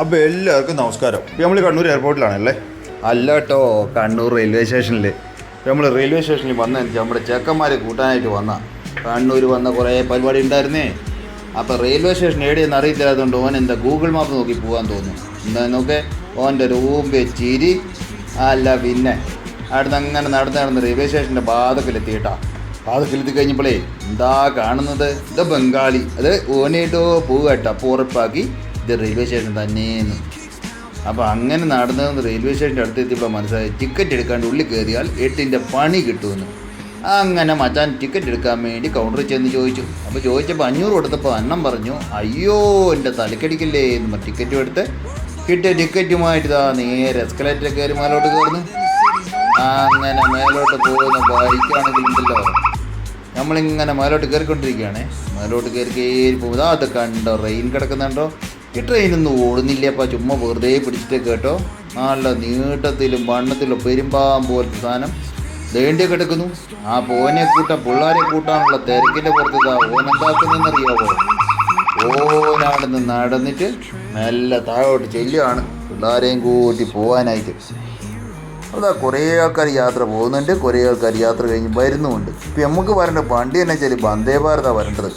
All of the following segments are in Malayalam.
അപ്പോൾ എല്ലാവർക്കും നമസ്കാരം. നമ്മൾ കണ്ണൂർ എയർപോർട്ടിലാണല്ലേ അല്ല കേട്ടോ കണ്ണൂർ റെയിൽവേ സ്റ്റേഷനിൽ നമ്മൾ റെയിൽവേ സ്റ്റേഷനിൽ വന്ന നമ്മുടെ ചെക്കന്മാരെ കൂട്ടാനായിട്ട് വന്ന. കണ്ണൂർ വന്ന കുറേ പരിപാടി ഉണ്ടായിരുന്നേ. അപ്പോൾ റെയിൽവേ സ്റ്റേഷൻ എവിടെയെന്ന് അറിയത്തില്ലാത്തതുകൊണ്ട് ഓൻ എന്താ ഗൂഗിൾ മാപ്പ് നോക്കി പോകാൻ തോന്നുന്നു. എന്താ നോക്കെ? ഓന്റെ റൂം വെച്ചിരി അല്ല പിന്നെ. അവിടുന്ന് അങ്ങനെ നടന്ന് നടന്ന് റെയിൽവേ സ്റ്റേഷന്റെ പാതക്കിലെത്തിയിട്ടാ. പാതക്കിലെത്തി കഴിഞ്ഞപ്പോഴേ എന്താ കാണുന്നത്? ഇതാ ബംഗാളി. അത് ഓനായിട്ടോ പോവട്ടെ അപ്പോൾ ഉറപ്പാക്കി ഇത് റെയിൽവേ സ്റ്റേഷൻ തന്നെയെന്ന്. അപ്പോൾ അങ്ങനെ നടന്നതെന്ന് റെയിൽവേ സ്റ്റേഷന്റെ അടുത്ത് എത്തിയപ്പോൾ മനസ്സിലായി ടിക്കറ്റ് എടുക്കാണ്ട് ഉള്ളിൽ കയറിയാൽ എട്ടിന്റെ പണി കിട്ടുമെന്ന്. അങ്ങനെ മച്ചാൻ ടിക്കറ്റ് എടുക്കാൻ വേണ്ടി കൗണ്ടറിൽ ചെന്ന് ചോദിച്ചു. അപ്പോൾ ചോദിച്ചപ്പോൾ അഞ്ഞൂറ് കൊടുത്തപ്പോൾ അന്നം പറഞ്ഞു അയ്യോ എന്റെ തലക്കടിക്കില്ലേ? എന്ന് പറഞ്ഞു ടിക്കറ്റും എടുത്ത്. കിട്ടിയ ടിക്കറ്റുമായിട്ട് ഇതാ നേരെ എസ്കലേറ്റർ കയറി മേലോട്ട് കയറുന്നു. അങ്ങനെ മേലോട്ട് പോകുന്ന ബൈക്കാണെങ്കിലുണ്ടല്ലോ നമ്മളിങ്ങനെ മേലോട്ട് കയറിക്കൊണ്ടിരിക്കുകയാണേ. മേലോട്ട് കയറി കയറി പോകുന്നത് അത് കണ്ടോ റെയിൻ കിടക്കുന്നുണ്ടോ? ഈ ട്രെയിനൊന്നും ഓടുന്നില്ലപ്പാ ചുമ്മാ വെറുതെ പിടിച്ചിട്ട് കേട്ടോ. നല്ല നീട്ടത്തിലും വണ്ണത്തിലും പെരുമ്പാം പോലത്തെ സാധനം. വേണ്ടി കിടക്കുന്നു? ആ പോനെ കൂട്ട പിള്ളേരെ കൂട്ടാനുള്ള തിരക്കിന്റെ പുറത്ത് ഓനെന്താക്കുന്നറിയാവോ ഓനാടുന്ന് നടന്നിട്ട് നല്ല താഴോട്ട് ചെല്ലുകയാണ് പിള്ളേരെയും കൂട്ടി പോകാനായിട്ട് അതാ കുറേ ആൾക്കാർ യാത്ര പോകുന്നുണ്ട് കുറേ ആൾക്കാർ യാത്ര കഴിഞ്ഞ് വരുന്നുമുണ്ട്. ഇപ്പം നമുക്ക് വരേണ്ട വണ്ടി എന്നു വെച്ചാൽ വന്ദേ ഭാരതാണ് വരേണ്ടത്.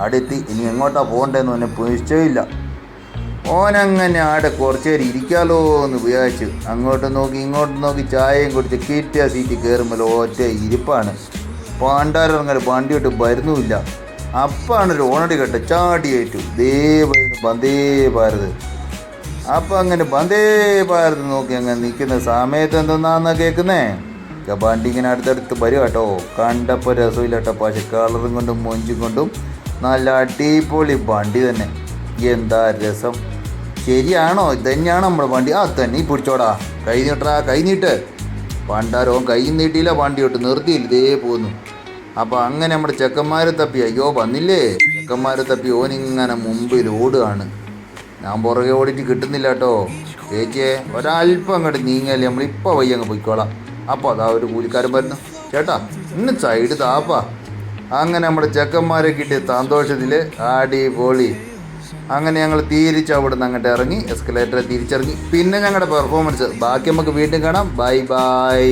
അവിടെ എത്തി ഇനി എങ്ങോട്ടാ പോകണ്ടതെന്ന് തന്നെ നിശ്ചയമില്ല ഓനങ്ങനെ ആടെ കുറച്ച് നേരം ഇരിക്കാലോ എന്ന് വിചാരിച്ചു അങ്ങോട്ട് നോക്കി ഇങ്ങോട്ട് നോക്കി ചായയും കുടിച്ച് കിട്ടിയ സീറ്റ് കയറുമ്പോൾ ഒറ്റ ഇരിപ്പാണ്. പാണ്ടാരിറങ്ങൽ വണ്ടിയോട്ട് വരുന്നുമില്ല. അപ്പാണ് ഒരു ഓണടി കേട്ട ചാടിയേറ്റു ദേ വരുന്നു വന്ദേ ഭാരത്. അപ്പം അങ്ങനെ വന്ദേ ഭാരത് നോക്കി അങ്ങനെ നിൽക്കുന്ന സമയത്ത് എന്തെന്നാന്നാ കേൾക്കുന്നേ? വണ്ടി ഇങ്ങനെ അടുത്തടുത്ത് വരും കേട്ടോ. കണ്ടപ്പോൾ രസമില്ല കേട്ടോ പക്ഷെ കളറും കൊണ്ടും മൊഞ്ചും കൊണ്ടും നല്ല അടിപൊളി വണ്ടി തന്നെ. എന്താ രസം? ശരിയാണോ? ഇത് തന്നെയാണോ നമ്മുടെ വണ്ടി. ആ തന്നെ പിടിച്ചോടാ. കൈ നീട്ടടാ കൈ നീട്ട്. പണ്ടാരോ കൈ നീട്ടിയില്ല വണ്ടി തൊട്ട് നിർത്തിയില്ല ഇതേ പോന്നു. അപ്പോൾ അങ്ങനെ നമ്മുടെ ചെക്കന്മാരെ തപ്പി. അയ്യോ വന്നില്ലേ? ചെക്കന്മാരെ തപ്പി. ഓനിങ്ങനെ മുമ്പിൽ ഓടുകയാണ്. ഞാൻ പുറകെ ഓടിയിട്ട് കിട്ടുന്നില്ല കേട്ടോ. ചേച്ചിയെ ഒരല്പം അങ്ങോട്ട് നീങ്ങിയാലേ നമ്മളിപ്പോൾ വയ്യ അങ്ങ് പൊയ്ക്കോളാം. അപ്പോൾ അതാ ഒരു കൂലിക്കാരൻ വരുന്നു. ചേട്ടാ ഇന്ന് സൈഡ് താപ്പാ. അങ്ങനെ നമ്മുടെ ചെക്കന്മാരെ കിട്ടിയ സന്തോഷത്തിൽ അടിപൊളി. അങ്ങനെ ഞങ്ങൾ തിരിച്ച് അവിടെ നിന്ന് അങ്ങോട്ട് ഇറങ്ങി എസ്കലേറ്ററെ തിരിച്ചിറങ്ങി പിന്നെ ഞങ്ങളുടെ പെർഫോമൻസ് ബാക്കി നമുക്ക് വീണ്ടും കാണാം. Bye bye